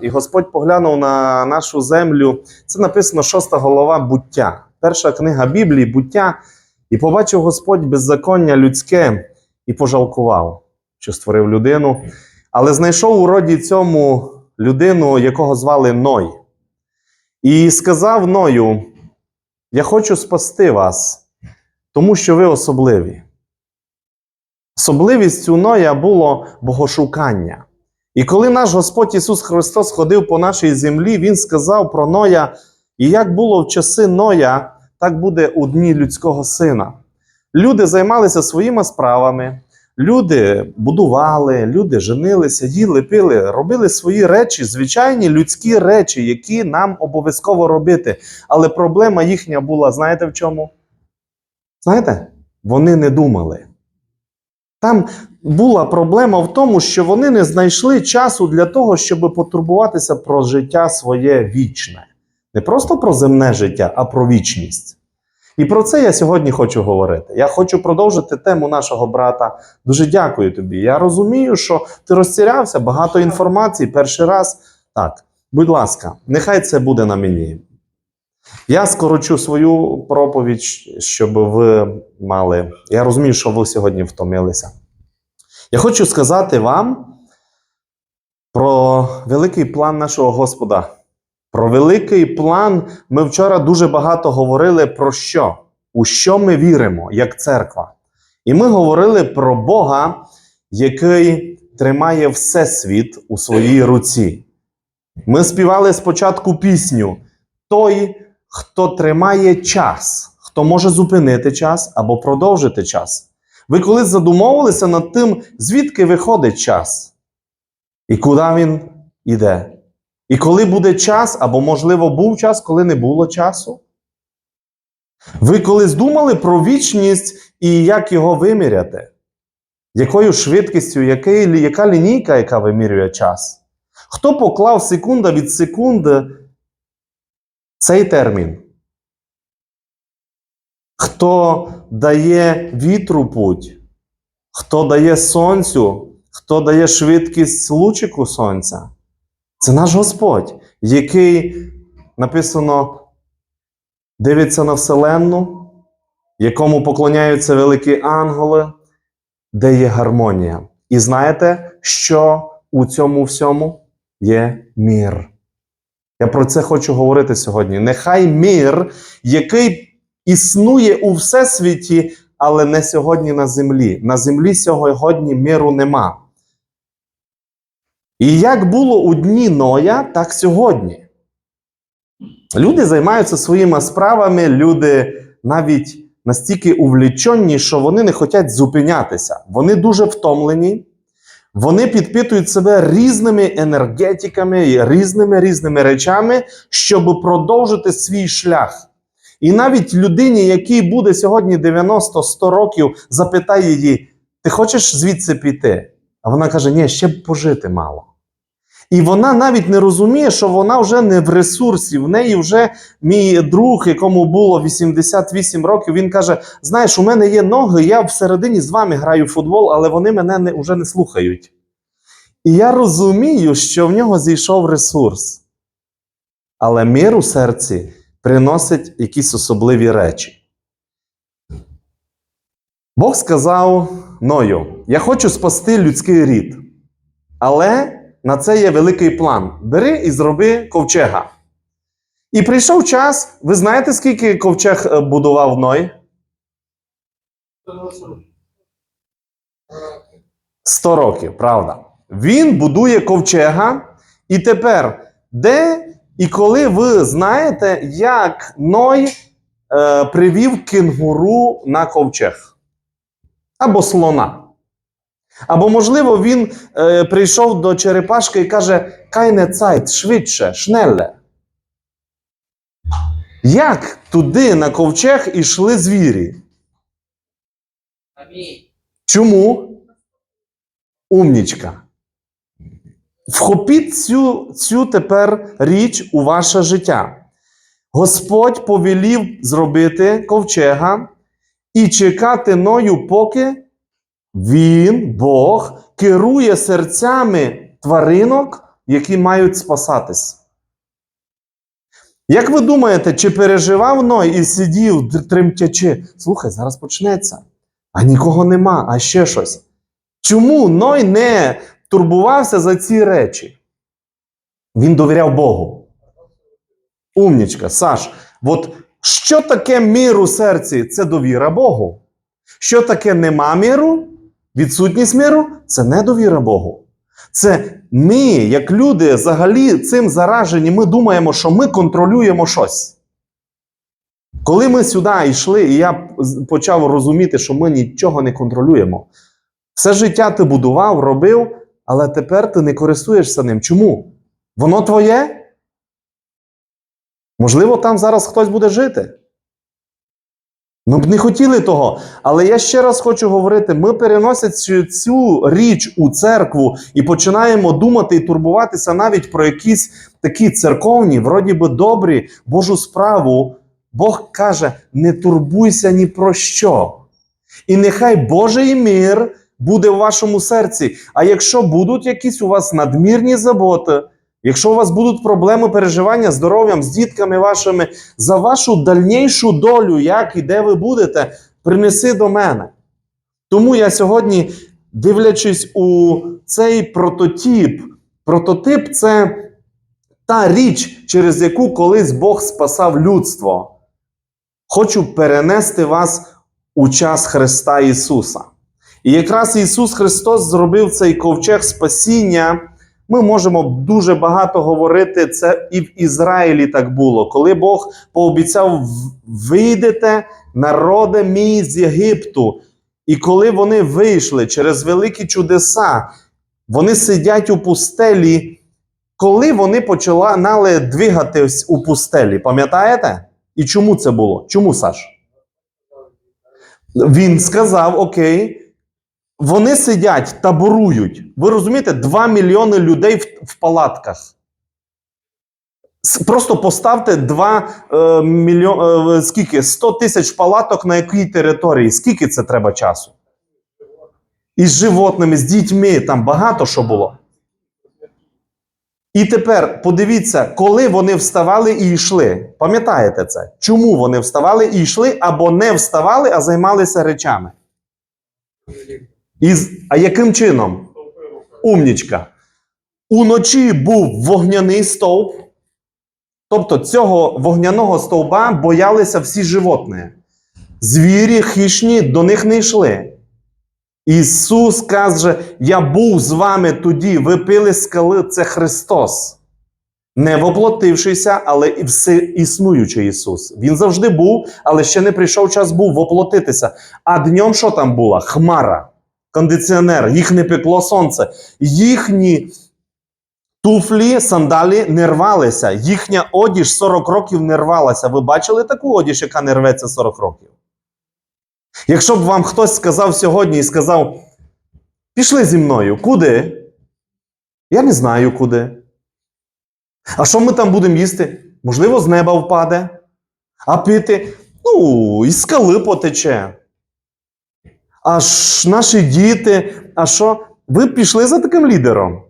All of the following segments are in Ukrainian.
І Господь поглянув на нашу землю. Це написано шоста голова буття. Перша книга Біблії буття. І побачив Господь беззаконня людське і пожалкував, що створив людину. Але знайшов у роді цьому людину, якого звали Ной. І сказав Ною: Я хочу спасти вас, тому що ви особливі. Особливістю Ноя було богошукання. І коли наш Господь Ісус Христос ходив по нашій землі, Він сказав про Ноя, і як було в часи Ноя, так буде у дні людського сина. Люди займалися своїми справами, люди будували, люди женилися, їли, пили, робили свої речі, звичайні людські речі, які нам обов'язково робити. Але проблема їхня була, знаєте в чому? Знаєте? Вони не думали. Там була проблема в тому, що вони не знайшли часу для того, щоб потурбуватися про життя своє вічне. Не просто про земне життя, а про вічність. І про це я сьогодні хочу говорити. Я хочу продовжити тему нашого брата. Дуже дякую тобі. Я розумію, що ти розтірявся, багато інформації перший раз. Так, будь ласка, нехай це буде на мені. Я скорочу свою проповідь, щоб ви мали. Я розумію, що ви сьогодні втомилися. Я хочу сказати вам про великий план нашого Господа. Про великий план ми вчора дуже багато говорили про що? У що ми віримо як церква. І ми говорили про Бога, який тримає Всесвіт у своїй руці. Ми співали спочатку пісню Той, хто тримає час, хто може зупинити час або продовжити час. Ви колись задумовувалися над тим, звідки виходить час, і куди він іде. І коли буде час, або, можливо, був час, коли не було часу? Ви колись думали про вічність і як його виміряти? Якою швидкістю, який, яка лінійка, яка вимірює час? Хто поклав секунда від секунди цей термін? Хто дає вітру путь? Хто дає сонцю? Хто дає швидкість лучику сонця? Це наш Господь, який написано дивиться на Вселенну, якому поклоняються великі ангели, де є гармонія. І знаєте, що у цьому всьому є мір. Я про це хочу говорити сьогодні. Нехай мір, який існує у всесвіті, але не сьогодні на землі. На землі сьогодні миру нема. І як було у дні Ноя, так сьогодні. Люди займаються своїми справами, люди навіть настільки увлічені, що вони не хочуть зупинятися. Вони дуже втомлені, вони підпитують себе різними енергетиками, різними різними речами, щоб продовжити свій шлях. І навіть людині, якій буде сьогодні 90-100 років, запитає її: ти хочеш звідси піти? А вона каже: ні, ще б пожити мало. І вона навіть не розуміє, що вона вже не в ресурсі. В неї вже мій друг, якому було 88 років, він каже: Знаєш, у мене є ноги, я всередині з вами граю в футбол, але вони мене не, вже не слухають. І я розумію, що в нього зійшов ресурс. Але мир у серці приносить якісь особливі речі. Бог сказав Ною: Я хочу спасти людський рід. Але на це є великий план. Бери і зроби ковчега. І прийшов час, ви знаєте, скільки ковчег е, будував Ной? 100 років, правда. Він будує ковчега. І тепер, де і коли ви знаєте, як Ной е, привів кенгуру на ковчег? Або слона. Або, можливо, він е, прийшов до черепашки і каже: Кайне цайт, швидше, шнелле. Як туди на ковчег ішли звірі? Чому? Умнічка. Вхопіть цю, цю тепер річ у ваше життя. Господь повелів зробити ковчега і чекати ною, поки він, Бог, керує серцями тваринок які мають спасатись. Як ви думаєте, чи переживав Ной і сидів тремтячи? Слухай, зараз почнеться. А нікого нема, а ще щось. Чому Ной не турбувався за ці речі? Він довіряв Богу. Умнічка, Саш, от що таке мир у серці? Це довіра Богу. Що таке нема миру? Відсутність миру це недовіра Богу. Це ми, як люди, взагалі цим заражені, ми думаємо, що ми контролюємо щось. Коли ми сюди йшли, і я почав розуміти, що ми нічого не контролюємо. Все життя ти будував, робив, але тепер ти не користуєшся ним. Чому? Воно твоє? Можливо, там зараз хтось буде жити. Ми б не хотіли того. Але я ще раз хочу говорити: ми переносячи цю річ у церкву і починаємо думати і турбуватися навіть про якісь такі церковні, вроді би добрі Божу справу. Бог каже: не турбуйся ні про що. І нехай Божий мир буде в вашому серці. А якщо будуть якісь у вас надмірні заботи, якщо у вас будуть проблеми переживання здоров'ям, з дітками вашими, за вашу дальнішу долю, як і де ви будете, принеси до мене. Тому я сьогодні, дивлячись у цей прототип, прототип це та річ, через яку колись Бог спасав людство. Хочу перенести вас у час Христа Ісуса. І якраз Ісус Христос зробив цей ковчег спасіння. Ми можемо дуже багато говорити. Це і в Ізраїлі так було, коли Бог пообіцяв: вийдете, народе мій з Єгипту. І коли вони вийшли через великі чудеса, вони сидять у пустелі. Коли вони починали двигатись у пустелі, пам'ятаєте? І чому це було? Чому Саш? Він сказав: Окей, вони сидять, таборують. Ви розумієте, 2 мільйони людей в, в палатках. Просто поставте 2 е, мільйони, е, скільки? 100 тисяч палаток на якій території. Скільки це треба часу? І з животними, з дітьми, там багато що було. І тепер подивіться, коли вони вставали і йшли. Пам'ятаєте це? Чому вони вставали і йшли або не вставали, а займалися речами? І, а яким чином? Умнічка. Уночі був вогняний стовп. Тобто цього вогняного стовба боялися всі животні. Звірі хищні до них не йшли. Ісус каже: Я був з вами тоді, ви пили скали, це Христос. Не воплотившийся, але і все існуючий Ісус. Він завжди був, але ще не прийшов час був воплотитися. А днем що там була? Хмара, кондиціонер, їх не пекло сонце. Їхні туфлі, сандалі не рвалися. Їхня одіж 40 років не рвалася. Ви бачили таку одіж, яка не рветься 40 років? Якщо б вам хтось сказав сьогодні і сказав: пішли зі мною, куди? Я не знаю куди. А що ми там будемо їсти? Можливо, з неба впаде. А пити? Ну, із скали потече. А ж наші діти, а що? Ви пішли за таким лідером?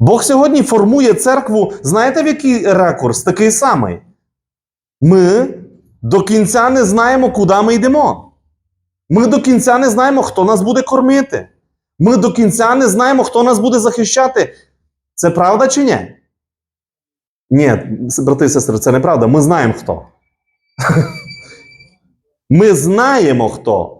Бог сьогодні формує церкву, знаєте, в який ракурс? Такий самий. Ми до кінця не знаємо, куди ми йдемо. Ми до кінця не знаємо, хто нас буде кормити. Ми до кінця не знаємо, хто нас буде захищати. Це правда чи ні? Ні, брати і сестри, це неправда. Ми знаємо хто. Ми знаємо хто.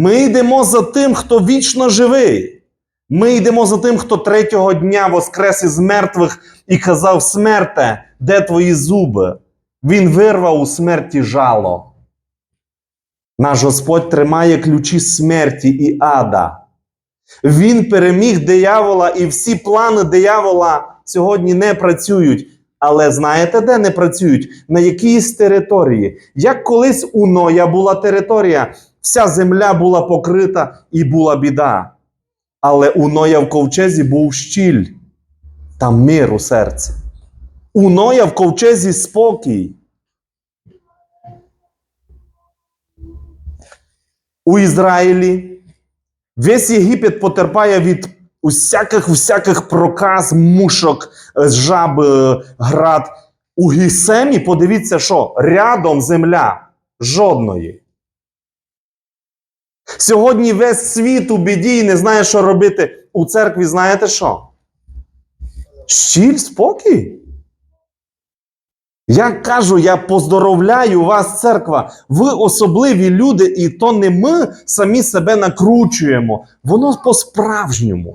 Ми йдемо за тим, хто вічно живий. Ми йдемо за тим, хто третього дня воскрес із мертвих і казав: смерте, де твої зуби? Він вирвав у смерті жало. Наш Господь тримає ключі смерті і ада. Він переміг диявола, і всі плани диявола сьогодні не працюють. Але знаєте, де не працюють? На якійсь території. Як колись у Ноя була територія, вся земля була покрита і була біда. Але у Ноя в ковчезі був щіль, там мир у серці. У Ноя в ковчезі спокій. У Ізраїлі весь Єгипет потерпає від усяких всяких проказ, мушок, жаб, е, град. У Гісемі, подивіться, що рядом земля жодної. Сьогодні весь світ у біді і не знає, що робити. У церкві знаєте що? Щіль, спокій. Я кажу, я поздоровляю вас, церква. Ви особливі люди, і то не ми самі себе накручуємо. Воно по-справжньому.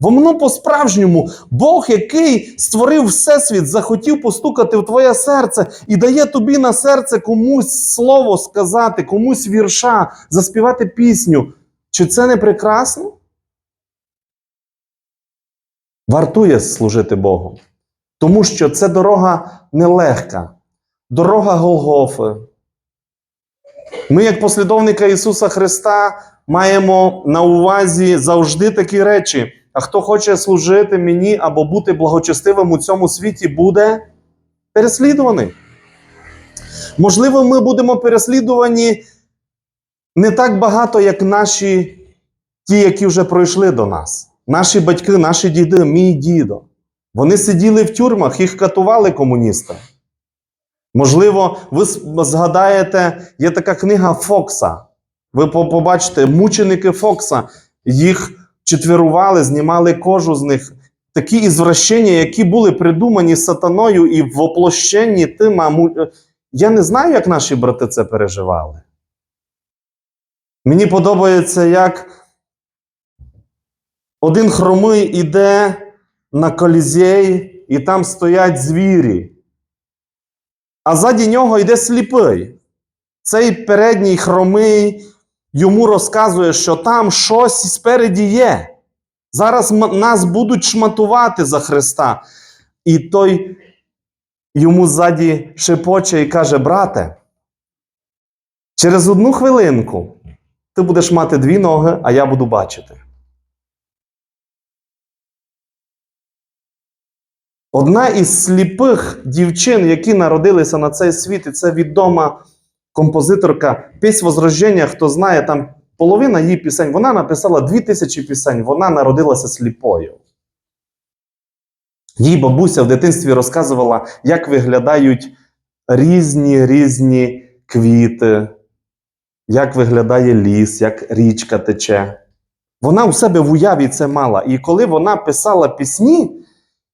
Воно по-справжньому. Бог, який створив Всесвіт, захотів постукати в твоє серце і дає тобі на серце комусь слово сказати, комусь вірша, заспівати пісню. Чи це не прекрасно? Вартує служити Богу. Тому що це дорога нелегка, дорога Голгофи. Ми, як послідовника Ісуса Христа, маємо на увазі завжди такі речі. А хто хоче служити мені або бути благочестивим у цьому світі, буде переслідуваний. Можливо, ми будемо переслідувані не так багато, як наші ті, які вже пройшли до нас. Наші батьки, наші діди, мій дідо. Вони сиділи в тюрмах, їх катували комуністи. Можливо, ви згадаєте, є така книга Фокса. Ви побачите, мученики Фокса, їх четверували, знімали кожу з них. Такі ізвращення, які були придумані сатаною і воплощені тим. а му- е, Я не знаю, як наші брати це переживали. Мені подобається, як один хромий іде на колізей, і там стоять звірі. А ззаді нього йде сліпий. Цей передній хромий йому розказує, що там щось спереді є. Зараз нас будуть шматувати за Христа. І той йому ззаді шепоче і каже: брате, через одну хвилинку ти будеш мати дві ноги, а я буду бачити. Одна із сліпих дівчин, які народилися на цей світ, і це відома композиторка Пісь Возрождення, хто знає, там половина її пісень, вона написала дві тисячі пісень, вона народилася сліпою. Їй бабуся в дитинстві розказувала, як виглядають різні різні квіти, як виглядає ліс, як річка тече. Вона у себе в уяві це мала. І коли вона писала пісні,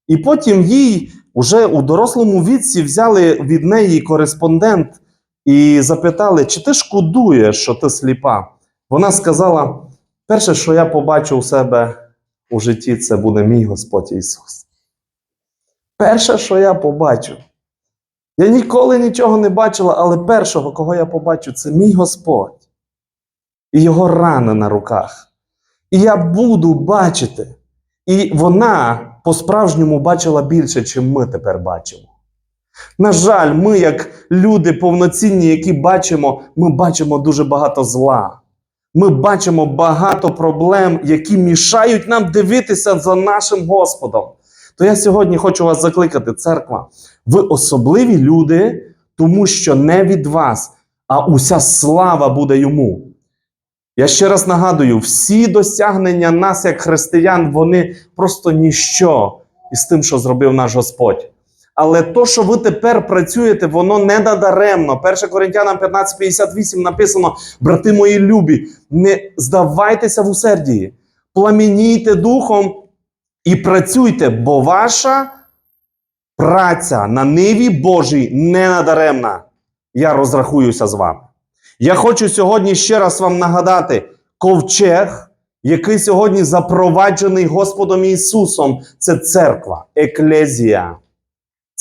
і потім їй уже у дорослому віці взяли від неї кореспондент і запитали, чи ти шкодуєш, що ти сліпа? Вона сказала: перше, що я побачу у себе у житті, це буде мій Господь Ісус. Перше, що я побачу. Я ніколи нічого не бачила, але першого, кого я побачу, це мій Господь і його рани на руках. І я буду бачити. І вона по-справжньому бачила більше, ніж ми тепер бачимо. На жаль, ми, як люди повноцінні, які бачимо, ми бачимо дуже багато зла. Ми бачимо багато проблем, які мішають нам дивитися за нашим Господом. То я сьогодні хочу вас закликати, церква. Ви особливі люди, тому що не від вас, а уся слава буде йому. Я ще раз нагадую: всі досягнення нас, як християн, вони просто ніщо із тим, що зробив наш Господь. Але то, що ви тепер працюєте, воно не надаремно. 1 Коринтянам 15:58 написано: брати мої любі, не здавайтеся в усердії, пламенійте духом і працюйте, бо ваша праця на ниві Божій не надаремна. Я розрахуюся з вами. Я хочу сьогодні ще раз вам нагадати: ковчег, який сьогодні запроваджений Господом Ісусом, це церква, еклезія.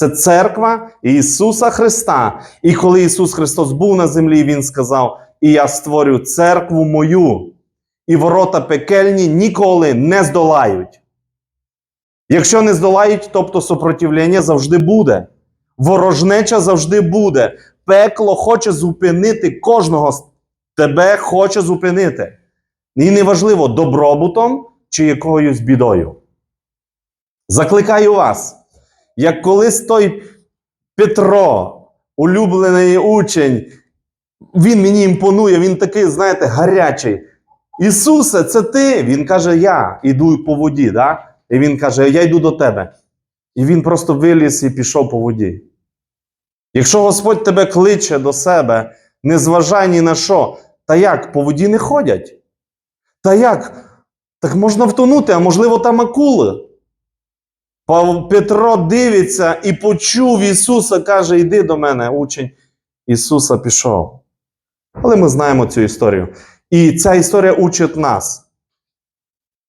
Це церква Ісуса Христа. І коли Ісус Христос був на землі, Він сказав: І я створю церкву мою, і ворота пекельні ніколи не здолають. Якщо не здолають, тобто супротивлення завжди буде. Ворожнеча завжди буде. Пекло хоче зупинити кожного з тебе хоче зупинити. І неважливо, добробутом чи якоюсь бідою. Закликаю вас, як колись той Петро, улюблений учень, він мені імпонує, він такий, знаєте, гарячий. Ісусе, це ти. Він каже: Я іду по воді. Да? І він каже: Я йду до тебе. І він просто виліз і пішов по воді. Якщо Господь тебе кличе до себе, не зважай ні на що, та як по воді не ходять? Та як? Так можна втонути, а можливо, там акули. Петро дивиться і почув Ісуса, каже: Іди до мене, учень Ісуса пішов. Але ми знаємо цю історію. І ця історія учить нас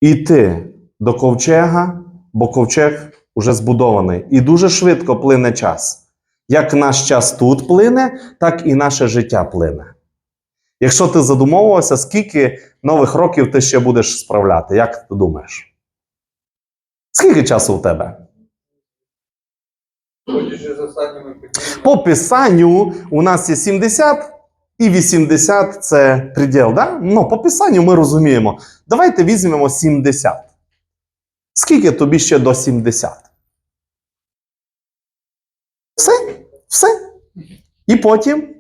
іти до ковчега, бо ковчег уже збудований. І дуже швидко плине час. Як наш час тут плине, так і наше життя плине. Якщо ти задумовувався, скільки нових років ти ще будеш справляти, як ти думаєш? Скільки часу у тебе? По писанню у нас є 70 і 80 це приділ. Да? Ну, по писанню ми розуміємо. Давайте візьмемо 70. Скільки тобі ще до 70? Все? Все? І потім.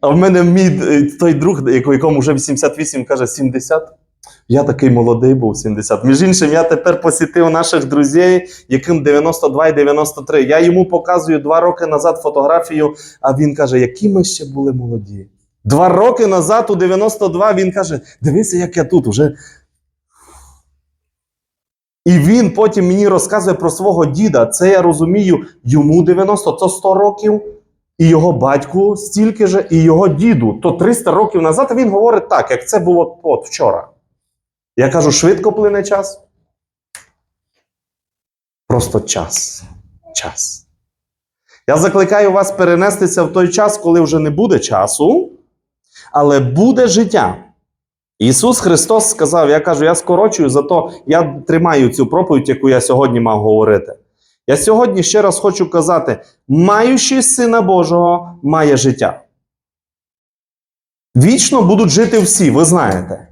А в мене мій е, той друг, яко- якому вже 88, каже 70. Я такий молодий був 70. Між іншим, я тепер посітив наших друзів, яким 92 і 93. Я йому показую два роки назад фотографію, а він каже, які ми ще були молоді. Два роки назад, у 92, він каже: дивися, як я тут уже. І він потім мені розказує про свого діда. Це я розумію, йому 90, то 100 років, і його батьку стільки же, і його діду. То 300 років назад він говорить так, як це було от вчора. Я кажу, швидко плине час. Просто час. Час. Я закликаю вас перенестися в той час, коли вже не буде часу, але буде життя. Ісус Христос сказав: Я кажу, я скорочую, зато я тримаю цю проповідь, яку я сьогодні мав говорити. Я сьогодні ще раз хочу казати: маючи Сина Божого, має життя. Вічно будуть жити всі, ви знаєте.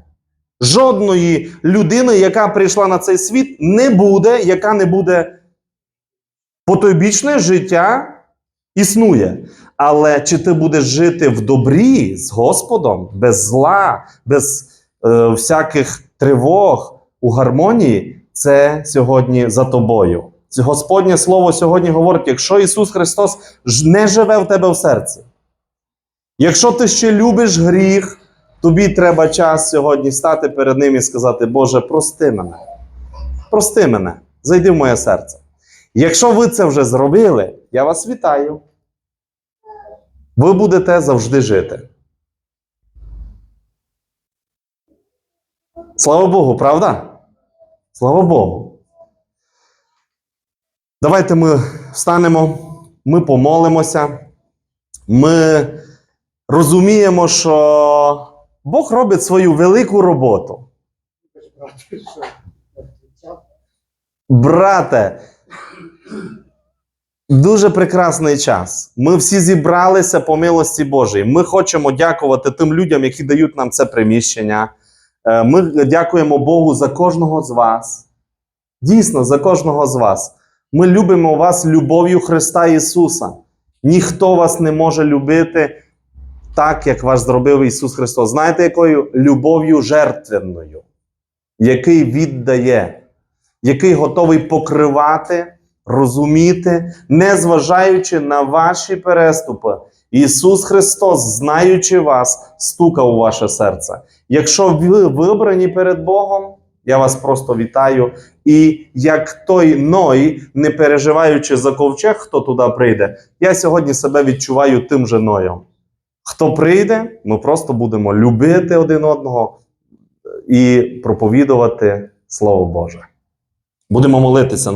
Жодної людини, яка прийшла на цей світ, не буде, яка не буде потойбічне життя існує. Але чи ти будеш жити в добрі з Господом, без зла, без е, всяких тривог, у гармонії, це сьогодні за тобою. Господнє Слово сьогодні говорить: якщо Ісус Христос не живе в тебе в серці, якщо ти ще любиш гріх, тобі треба час сьогодні стати перед Ним і сказати: Боже, прости мене. Прости мене, зайди в моє серце. Якщо ви це вже зробили, я вас вітаю. Ви будете завжди жити. Слава Богу, правда? Слава Богу. Давайте ми встанемо, ми помолимося. Ми розуміємо, що Бог робить свою велику роботу. Брате, дуже прекрасний час. Ми всі зібралися по милості Божій. Ми хочемо дякувати тим людям, які дають нам це приміщення. Е, Ми дякуємо Богу за кожного з вас. Дійсно, за кожного з вас. Ми любимо вас любов'ю Христа Ісуса. Ніхто вас не може любити так, як вас зробив Ісус Христос. Знаєте, якою любов'ю жертвенною, який віддає який готовий покривати, розуміти, незважаючи на ваші переступи. Ісус Христос, знаючи вас, стукав у ваше серце. Якщо ви вибрані перед Богом, я вас просто вітаю. І як той Ной, не переживаючи за ковчег, хто туди прийде, я сьогодні себе відчуваю тим же Ноєм. Хто прийде, ми просто будемо любити один одного і проповідувати Слово Боже. Будемо молитися.